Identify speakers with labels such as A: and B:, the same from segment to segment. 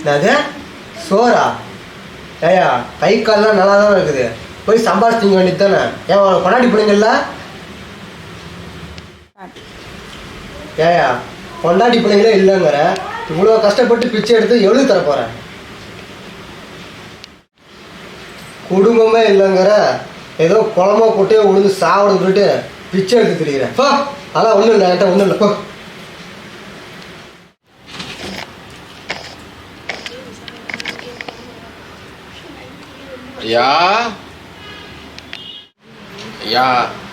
A: என்னது? சோறா? ஏயா கை கால்லாம் நல்லா தான் இருக்குது. போய் சம்பாதிச்சிங்க வேண்டியது தானே? ஏன் உனக்கு கொண்டாடி பிள்ளைங்கல்ல ஏயா கொண்டாடி பிள்ளைங்களே இல்லைங்கிற. இவ்வளோ கஷ்டப்பட்டு பிச்சை எடுத்து எவ்வளோ தரப்போகிறேன் குடும்பமே இல்லைங்கிற. ஏதோ குளமோ கொட்டையோ உழுந்து சொல்லிட்டு பிச்சை எடுத்து திரிகிறேன் போ அதான் ஒன்றும் இல்லை என்கிட்ட ஒன்றும் இல்லை
B: ஐயா. ஐயா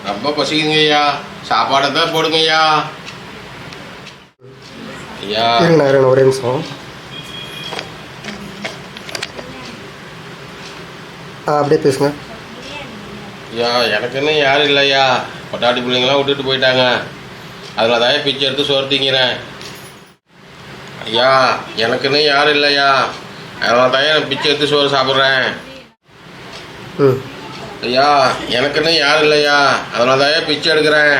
B: ரொம்ப பசிக்குங்க ஐயா. சாப்பாடை தான் போடுங்க ஐயா. ஐயா.
A: இருங்கண்ணா ஒரே நிமிஷம். ஆ அப்படியே பேசுங்க.
B: ஐயா எனக்குன்னு யாரும் இல்லையா பொட்டாட்டி பிள்ளைங்களாம் விட்டுட்டு போயிட்டாங்க. அதில் தான் பிச்சை எடுத்து சோறு திங்கிறேன். ஐயா எனக்குன்னு யாரும் இல்லையா அதனால தான் நான் பிச்சை எடுத்து சோறு சாப்பிட்றேன். ஐயா எனக்குன்னு யாரும் இல்லையா? அதனால தான் பிச்சை எடுக்கிறேன்.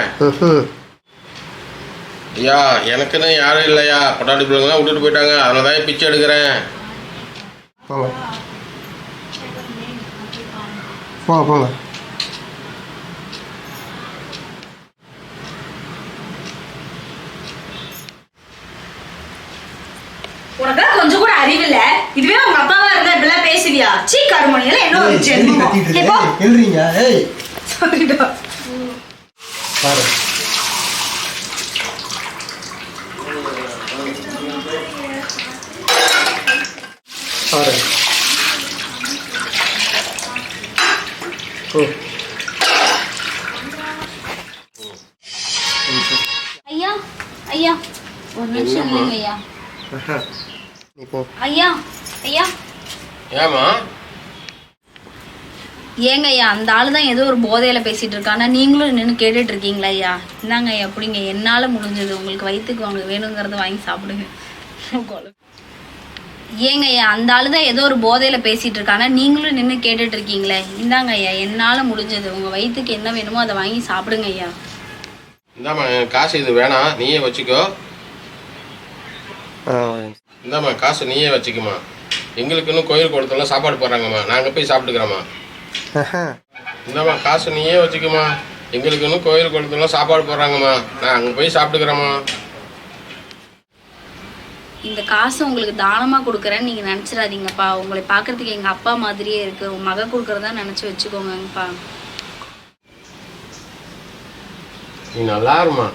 B: ஐயா எனக்குன்னு யாரும் இல்லையா? பொட்டாட்டி பிள்ளைங்களாம் விட்டுட்டு போயிட்டாங்க. அதனால தான் பிச்சை எடுக்கிறேன்.
A: போங்க. போங்க போங்க.
C: உனக்கு கொஞ்சம் கூட அறிவில்ல இதுவே உங்க அப்பாவா இருந்தா இப்படிலாம் பேசுவியா சீ கருமணியில என்ன ஒரு ஜென்மம்
A: எழுறீங்க ஏய்
C: சரிடா.
A: பாரு. பாரு. ஓ.
D: ஐயா ஐயா. ஒரு நிமிஷம்? இல்லைங்க ஐயா.
A: ஆஹா. நீ போ.
D: ஐயா ஐயா.
B: ஏம்மா?
D: ஏங்க ஐயா அந்த ஆளு தான் ஏதோ ஒரு போதையில பேசிட்டு இருக்கானா நீங்களும் நின்று கேட்டுட்டு இருக்கீங்களா ஐயா? இந்தாங்க ஐயா அப்படிங்க என்னால முடிஞ்சது. உங்களுக்கு வயிற்றுக்கு வாங்க வேணுங்கிறத வாங்கி சாப்பிடுங்க. ஏங்க ஐயா அந்த ஆளு தான் ஏதோ ஒரு போதையில பேசிட்டு இருக்கானா நீங்களும் நின்று கேட்டுட்டு இருக்கீங்களே இந்தாங்க ஐயா என்னால முடிஞ்சது. உங்க வயிற்றுக்கு என்ன வேணுமோ அதை வாங்கி சாப்பிடுங்க ஐயா.
B: இந்தாம்மா காசு இது வேணாம். நீயே வச்சுக்கோ. இந்தாம்மா காசு நீயே வச்சுக்கம்மா எங்களுக்குன்னு கோயில் கொடுத்தோம்ல சாப்பாடு போடுறாங்கம்மா. நாங்கள் போய் சாப்பிட்டுக்கிறோம்மா. இந்தாம்மா காசு நீயே வச்சுக்கம்மா எங்களுக்குன்னு கோயில் கொடுத்தோம்ல சாப்பாடு போடுறாங்கம்மா. நான் அங்கே போய் சாப்பிட்டுக்கிறேம்மா.
D: இந்த காசை உங்களுக்கு தானமாக கொடுக்குறேன்னு நீங்கள் நினச்சிடாதீங்கப்பா. உங்களை பார்க்கறதுக்கு எங்கள் அப்பா மாதிரியே இருக்குது உங்கள் மக கொடுக்குறதா நினச்சி வச்சுக்கோங்கப்பா.
B: நீ நல்லா இருமா